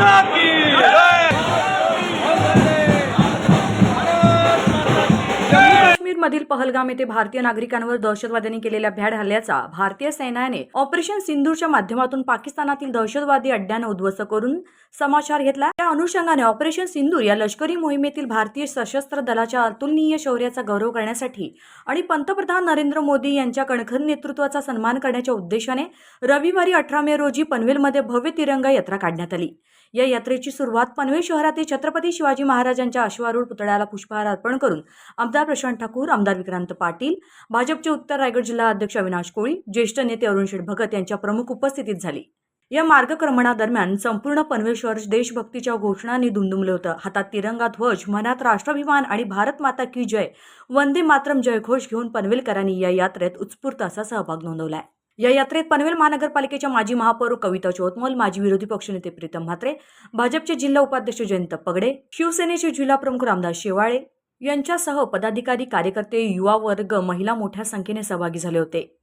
माता काश्मीरमधील पहलगाम येथे भारतीय नागरिकांवर दहशतवाद्यांनी केलेल्या भ्याड हल्ल्याचा भारतीय सैन्याने ऑपरेशन सिंधूरच्या माध्यमातून पाकिस्तानातील दहशतवादी अड्ड्यानं उद्ध्वस्त करून समाचार घेतला. त्या अनुषंगाने ऑपरेशन सिंधूर या लष्करी मोहिमेतील भारतीय सशस्त्र दलाच्या अतुलनीय शौर्याचा गौरव करण्यासाठी आणि पंतप्रधान नरेंद्र मोदी यांच्या कणखर नेतृत्वाचा सन्मान करण्याच्या उद्देशाने रविवारी अठरा मे रोजी पनवेलमध्ये भव्य तिरंगा यात्रा काढण्यात आली. या यात्रेची सुरुवात पनवेल शहरातील छत्रपती शिवाजी महाराजांच्या अश्वारूढ पुतळ्याला पुष्पहार अर्पण करून आमदार प्रशांत ठाकूर आमदार विक्रांत पाटील भाजपचे उत्तर रायगड जिल्हा अध्यक्ष अविनाश कोळी ज्येष्ठ नेते अरुण शेठ भगत यांच्या प्रमुख उपस्थितीत झाली. या मार्गक्रमणादरम्यान संपूर्ण पनवेल शहर देशभक्तीच्या घोषणांनी दुमदुमलं होतं. हातात तिरंगा ध्वज मनात राष्ट्राभिमान आणि भारत माता की जय वंदे मातरम जयघोष घेऊन पनवेलकरांनी या यात्रेत उत्स्फूर्त असा सहभाग नोंदवलाय. या यात्रेत पनवेल महानगरपालिकेच्या माजी महापौर कविता चोतमोल माजी विरोधी पक्षनेते प्रीतम म्हात्रे भाजपचे जिल्हा उपाध्यक्ष जयंत पगडे शिवसेनेचे जिल्हा प्रमुख रामदास शेवाळे यांच्यासह पदाधिकारी कार्यकर्ते युवा वर्ग महिला मोठ्या संख्येने सहभागी झाले होते.